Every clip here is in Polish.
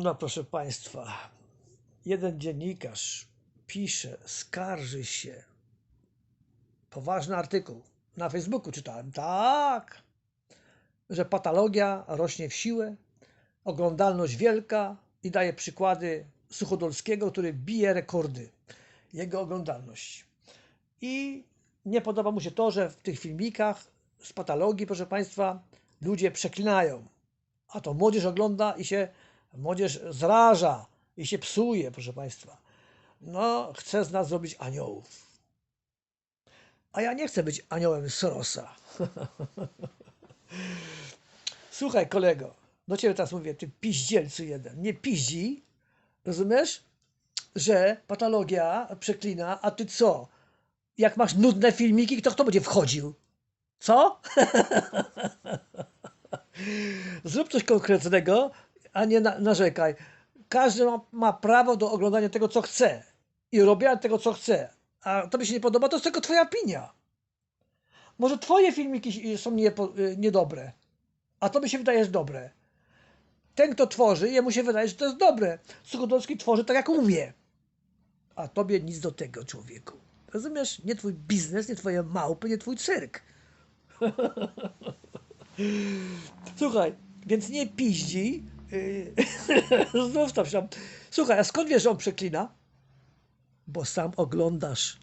No proszę Państwa, jeden dziennikarz pisze, skarży się. Poważny artykuł. Na Facebooku czytałem. Tak, że patologia rośnie w siłę, oglądalność wielka i daje przykłady Suchodolskiego, który bije rekordy. Jego oglądalność. I nie podoba mu się to, że w tych filmikach z patologii, proszę Państwa, ludzie przeklinają. A to młodzież ogląda i się młodzież zraża i się psuje, proszę Państwa. No, chce z nas zrobić aniołów. A ja nie chcę być aniołem Sorosa. Słuchaj, kolego, do ciebie teraz mówię, ty piździelcu jeden. Nie piździ, rozumiesz, że patologia przeklina, a ty co? Jak masz nudne filmiki, to kto będzie wchodził? Co? Zrób coś konkretnego, a nie na, narzekaj. Każdy ma, ma prawo do oglądania tego, co chce i robienia tego, co chce. A to mi się nie podoba, to jest tylko twoja opinia. Może twoje filmiki są niepo, niedobre, a to mi się wydaje, że dobre. Ten, kto tworzy, jemu się wydaje, że to jest dobre. Suchodolski tworzy tak, jak umie. A tobie nic do tego, człowieku. Rozumiesz? Nie twój biznes, nie twoje małpy, nie twój cyrk. Słuchaj, więc nie piździ. Znów tam się. Słuchaj, a skąd wiesz, że on przeklina? Bo sam oglądasz.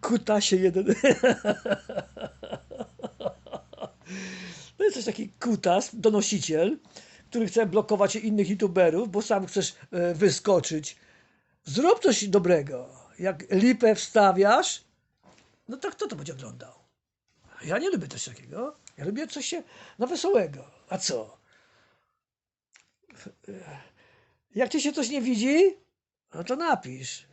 Kutasie jeden. To jest taki kutas, donosiciel, który chce blokować innych youtuberów, bo sam chcesz e, wyskoczyć. Zrób coś dobrego. Jak lipę wstawiasz, no to kto to będzie oglądał? Ja nie lubię coś takiego. Ja lubię coś się na wesołego. A co? Jak ci się coś nie widzi, no to napisz.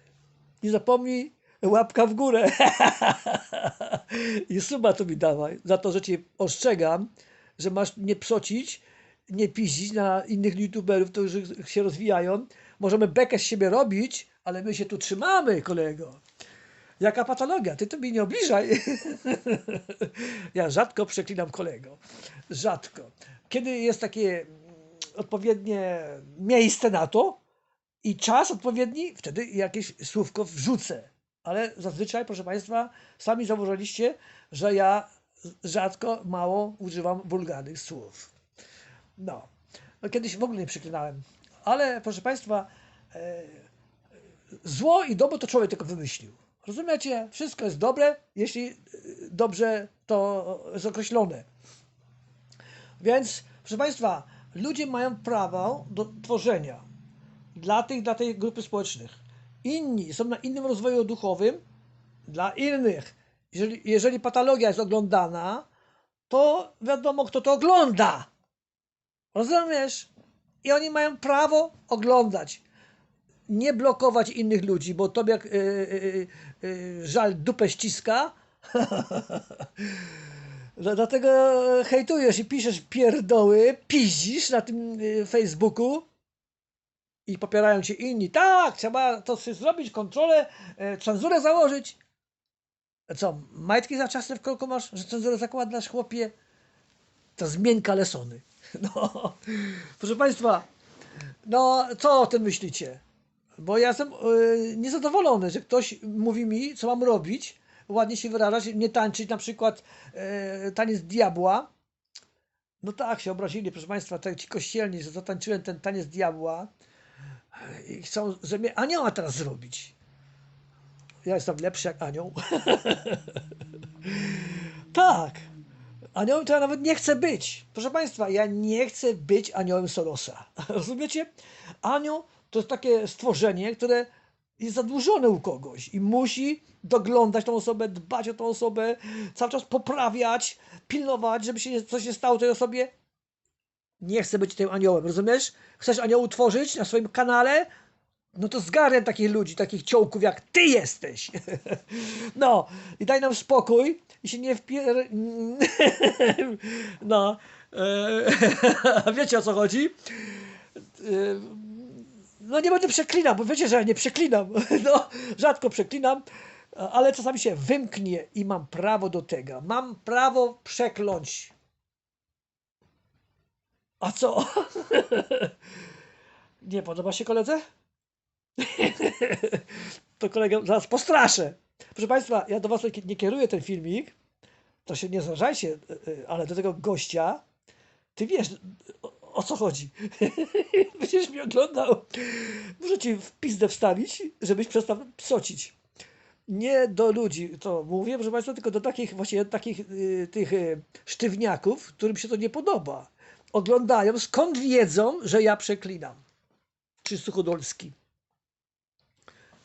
Nie zapomnij łapka w górę. I suba tu mi dawaj. Za to, że cię ostrzegam, że masz nie psocić, nie piździć na innych youtuberów, którzy się rozwijają. Możemy bekę z siebie robić, ale my się tu trzymamy, kolego. Jaka patologia? Ty to mi nie obliżaj. ja rzadko przeklinam kolego. Rzadko. Kiedy jest takie odpowiednie miejsce na to i czas odpowiedni, wtedy jakieś słówko wrzucę. Ale zazwyczaj, proszę Państwa, sami zauważyliście, że ja rzadko, mało używam wulgarnych słów. No. no kiedyś w ogóle nie przeklinałem. Ale, proszę Państwa, e, zło i dobro to człowiek tylko wymyślił. Rozumiecie? Wszystko jest dobre, jeśli e, dobrze to jest określone. Więc, proszę Państwa, ludzie mają prawo do tworzenia dla tych, dla tej grupy społecznych. Inni są na innym rozwoju duchowym, dla innych. Jeżeli, jeżeli patologia jest oglądana, to wiadomo, kto to ogląda. Rozumiesz? I oni mają prawo oglądać. Nie blokować innych ludzi, bo tobie jak yy, yy, yy, żal dupę ściska. Dlatego hejtujesz i piszesz pierdoły, piździsz na tym Facebooku i popierają cię inni. Tak, trzeba to zrobić, kontrolę, cenzurę założyć. Co, majtki za czasem w kolku masz, że cenzurę zakładasz, chłopie? To zmień kalesony. No, proszę Państwa, no co o tym myślicie? Bo ja jestem yy, niezadowolony, że ktoś mówi mi, co mam robić, ładnie się wyrażać, nie tańczyć na przykład yy, taniec diabła. No tak, się obrazili, proszę Państwa, tak ci kościelni, że zatańczyłem ten taniec diabła i chcą, żeby mnie anioła teraz zrobić. Ja jestem lepszy jak anioł. tak. Aniołem to ja nawet nie chcę być. Proszę Państwa, ja nie chcę być aniołem Sorosa. Rozumiecie? Anioł to jest takie stworzenie, które jest zadłużone u kogoś i musi doglądać tą osobę, dbać o tą osobę, cały czas poprawiać, pilnować, żeby się coś nie stało tej osobie. Nie chcę być tym aniołem, rozumiesz? Chcesz aniołu tworzyć na swoim kanale? No to zgarnię takich ludzi, takich ciołków jak ty jesteś. No i daj nam spokój i się nie wpier... No, e, wiecie o co chodzi? E, no nie będę przeklinał, bo wiecie, że ja nie przeklinam. No, rzadko przeklinam, ale czasami się wymknie i mam prawo do tego. Mam prawo przekląć. A co? Nie podoba się koledze? to kolegę zaraz postraszę. Proszę Państwa, ja do Was nie kieruję ten filmik, to się nie zrażajcie, y, y, ale do tego gościa, Ty wiesz o, co chodzi. Będziesz mi oglądał. Muszę Ci w pizdę wstawić, żebyś przestał psocić. Nie do ludzi to mówię, proszę Państwa, tylko do takich właśnie takich y, tych y, sztywniaków, którym się to nie podoba. Oglądają, skąd wiedzą, że ja przeklinam. Czy Suchodolski.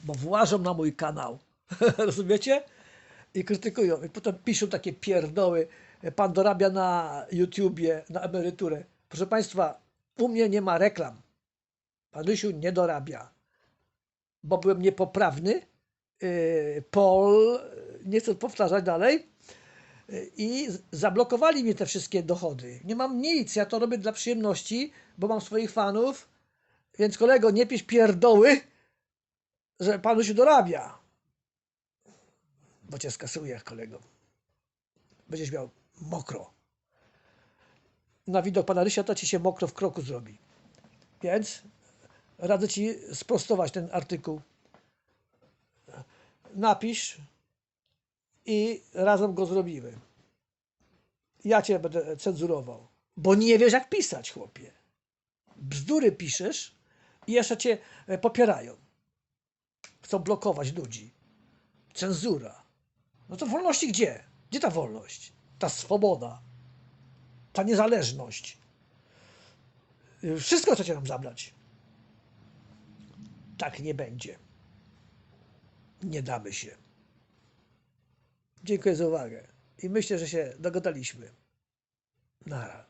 Bo włażą na mój kanał. Rozumiecie? I krytykują. I potem piszą takie pierdoły. Pan dorabia na YouTubie, na emeryturę. Proszę Państwa, u mnie nie ma reklam. Pan Rysiu nie dorabia. Bo byłem niepoprawny. Yy, Paul, nie chcę powtarzać dalej. Yy, I zablokowali mi te wszystkie dochody. Nie mam nic, ja to robię dla przyjemności, bo mam swoich fanów. Więc kolego, nie pisz pierdoły, że panu się dorabia. Bo cię skasuję, kolego. Będziesz miał mokro. Na widok pana Rysia to ci się mokro w kroku zrobi. Więc radzę ci sprostować ten artykuł. Napisz i razem go zrobimy. Ja cię będę cenzurował, bo nie wiesz jak pisać, chłopie. Bzdury piszesz i jeszcze cię e, popierają. Chcą blokować ludzi. Cenzura. No to wolności gdzie? Gdzie ta wolność? Ta swoboda? Ta niezależność? Wszystko chcecie nam zabrać. Tak nie będzie. Nie damy się. Dziękuję za uwagę. I myślę, że się dogadaliśmy. Nara.